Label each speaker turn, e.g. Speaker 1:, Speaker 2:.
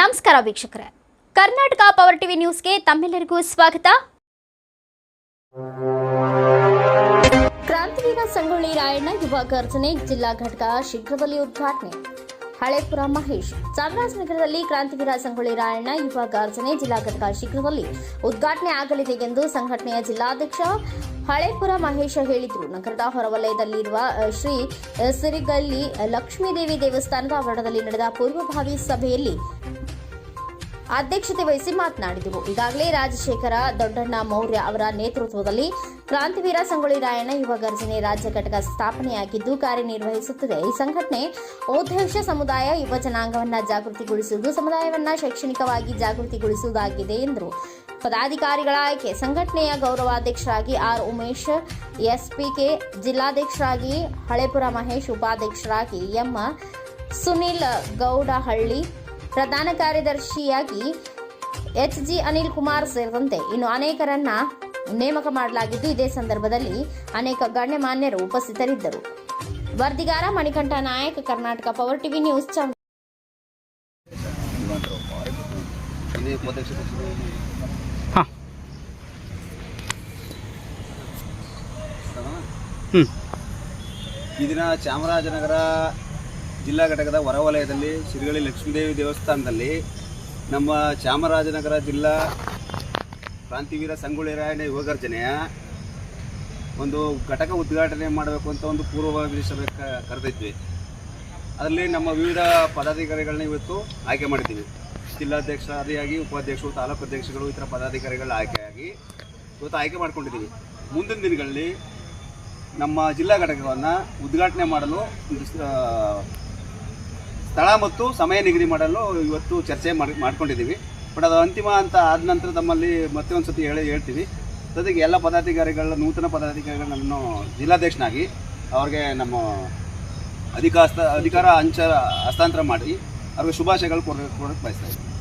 Speaker 1: ನಮಸ್ಕಾರ ವೀಕ್ಷಕರೇ. Karnataka power TV ನ್ಯೂಸ್ಗೆ ತಮ್ಮೆಲ್ಲರಿಗೂ ಸ್ವಾಗತ. ಕ್ರಾಂತಿವೀರ ಸಂಗೊಳ್ಳಿ ರಾಯಣ್ಣ ಯುವ ಗರ್ಜನೆ ಜಿಲ್ಲಾ ಘಟಕ ಶೀಘ್ರದಲ್ಲಿ ಉದ್ಘಾಟನೆ. ಹಳೇಪುರ ಮಹೇಶ್, ಚಾಮರಾಜನಗರದಲ್ಲಿ ಕ್ರಾಂತಿವೀರ ಸಂಗೊಳ್ಳಿ ರಾಯಣ್ಣ ಯುವ ಗಾರ್ಜನೆ ಜಿಲ್ಲಾ ಘಟಕ ಶೀಘ್ರದಲ್ಲಿ ಉದ್ಘಾಟನೆ ಆಗಲಿದೆ ಎಂದು ಸಂಘಟನೆಯ ಜಿಲ್ಲಾಧ್ಯಕ್ಷ ಹಳೇಪುರ ಮಹೇಶ ಹೇಳಿದರು. ನಗರದ ಹೊರವಲಯದಲ್ಲಿರುವ ಶ್ರೀ ಸಿರಿಗಲ್ಲಿ ಲಕ್ಷ್ಮೀದೇವಿ ದೇವಸ್ಥಾನದ ಆವರಣದಲ್ಲಿ ನಡೆದ ಪೂರ್ವಭಾವಿ ಸಭೆಯಲ್ಲಿ ಅಧ್ಯಕ್ಷತೆ ವಹಿಸಿ ಮಾತನಾಡಿದರು. ಈಗಾಗಲೇ ರಾಜಶೇಖರ ದೊಡ್ಡಣ್ಣ ಮೌರ್ಯ ಅವರ ನೇತೃತ್ವದಲ್ಲಿ ಕ್ರಾಂತಿವೀರ ಸಂಗೊಳ್ಳಿ ರಾಯಣ್ಣ ಯುವ ಗರ್ಜನೆ ರಾಜ್ಯ ಘಟಕ ಸ್ಥಾಪನೆಯಾಗಿದ್ದು ಕಾರ್ಯನಿರ್ವಹಿಸುತ್ತದೆ. ಈ ಸಂಘಟನೆ ಉದ್ದೇಶ ಸಮುದಾಯ, ಯುವ ಜನಾಂಗವನ್ನ ಜಾಗೃತಿಗೊಳಿಸುವುದು, ಸಮುದಾಯವನ್ನ ಶೈಕ್ಷಣಿಕವಾಗಿ ಜಾಗೃತಿಗೊಳಿಸುವುದಾಗಿದೆ ಎಂದರು. ಪದಾಧಿಕಾರಿಗಳ ಆಯ್ಕೆ, ಸಂಘಟನೆಯ ಗೌರವಾಧ್ಯಕ್ಷರಾಗಿ ಆರ್ ಉಮೇಶ್, ಎಸ್ಪಿಕೆ, ಜಿಲ್ಲಾಧ್ಯಕ್ಷರಾಗಿ ಹಳೆಪುರ ಮಹೇಶ್, ಉಪಾಧ್ಯಕ್ಷರಾಗಿ ಎಂ ಸುನಿಲ್ ಗೌಡಹಳ್ಳಿ ಪ್ರಧಾನ ಕಾರ್ಯದರ್ಶಿಯಾಗಿ ಎಚ್ ಜಿ ಅನಿಲ್ ಕುಮಾರ್ ಸೇರಿದಂತೆ ಇನ್ನು ಅನೇಕರನ್ನ ನೇಮಕ ಮಾಡಲಾಗಿದ್ದು ಇದೇ ಸಂದರ್ಭದಲ್ಲಿ ಅನೇಕ ಗಣ್ಯಮಾನ್ಯರು ಉಪಸ್ಥಿತರಿದ್ದರು. ವರದಿಗಾರ Manikanta Nayaka Karnataka power TV news
Speaker 2: ಈ ದಿನ ಚಾಮರಾಜನಗರ ಜಿಲ್ಲಾ ಘಟಕದ ಹೊರವಲಯದಲ್ಲಿ ಶ್ರೀಗಳಿ ಲಕ್ಷ್ಮೀದೇವಿ ದೇವಸ್ಥಾನದಲ್ಲಿ ನಮ್ಮ ಚಾಮರಾಜನಗರ ಜಿಲ್ಲಾ ಕ್ರಾಂತಿವೀರ ಸಂಗೊಳ್ಳಿ ರಾಯಣ್ಣ ಯುವಗರ್ಜನೆಯ ಒಂದು ಘಟಕ ಉದ್ಘಾಟನೆ ಮಾಡಬೇಕು ಅಂತ ಒಂದು ಪೂರ್ವಭಾವಿ ಸಭೆ ಕರೆದಿದ್ವಿ. ಅದರಲ್ಲಿ ನಮ್ಮ ವಿವಿಧ ಪದಾಧಿಕಾರಿಗಳನ್ನ ಇವತ್ತು ಆಯ್ಕೆ ಮಾಡಿದ್ದೀವಿ. ಜಿಲ್ಲಾಧ್ಯಕ್ಷರಾದಿಯಾಗಿ ಉಪಾಧ್ಯಕ್ಷರು, ತಾಲೂಕು ಅಧ್ಯಕ್ಷಗಳು ಇತರ ಪದಾಧಿಕಾರಿಗಳ ಆಯ್ಕೆಯಾಗಿ ಇವತ್ತು ಆಯ್ಕೆ ಮಾಡ್ಕೊಂಡಿದ್ದೀವಿ. ಮುಂದಿನ ದಿನಗಳಲ್ಲಿ ನಮ್ಮ ಜಿಲ್ಲಾ ಘಟಕವನ್ನು ಉದ್ಘಾಟನೆ ಮಾಡಲು ಸ್ಥಳ ಮತ್ತು ಸಮಯ ನಿಗದಿ ಮಾಡಲು ಇವತ್ತು ಚರ್ಚೆ ಮಾಡಿ ಮಾಡ್ಕೊಂಡಿದ್ದೀವಿ. ಬಟ್ ಅದು ಅಂತಿಮ ಅಂತ ಆದ ನಂತರ ತಮ್ಮಲ್ಲಿ ಮತ್ತೆ ಒಂದು ಸತಿ ಹೇಳಿ ಹೇಳ್ತೀವಿ. ಜೊತೆಗೆ ಎಲ್ಲ ಪದಾಧಿಕಾರಿಗಳ, ನೂತನ ಪದಾಧಿಕಾರಿಗಳನ್ನು ಜಿಲ್ಲಾಧ್ಯಕ್ಷನಾಗಿ ಅವ್ರಿಗೆ ನಮ್ಮ ಅಧಿಕಾರ ಅಧಿಕಾರ ಹಂಚ ಹಸ್ತಾಂತರ ಮಾಡಿ. ಅವ್ರಿಗೆ ಶುಭಾಶಯಗಳು ಕೊಡ ಕೊಡೋಕ್ಕೆ ಬಯಸ್ತಾ ಇದ್ದೀನಿ.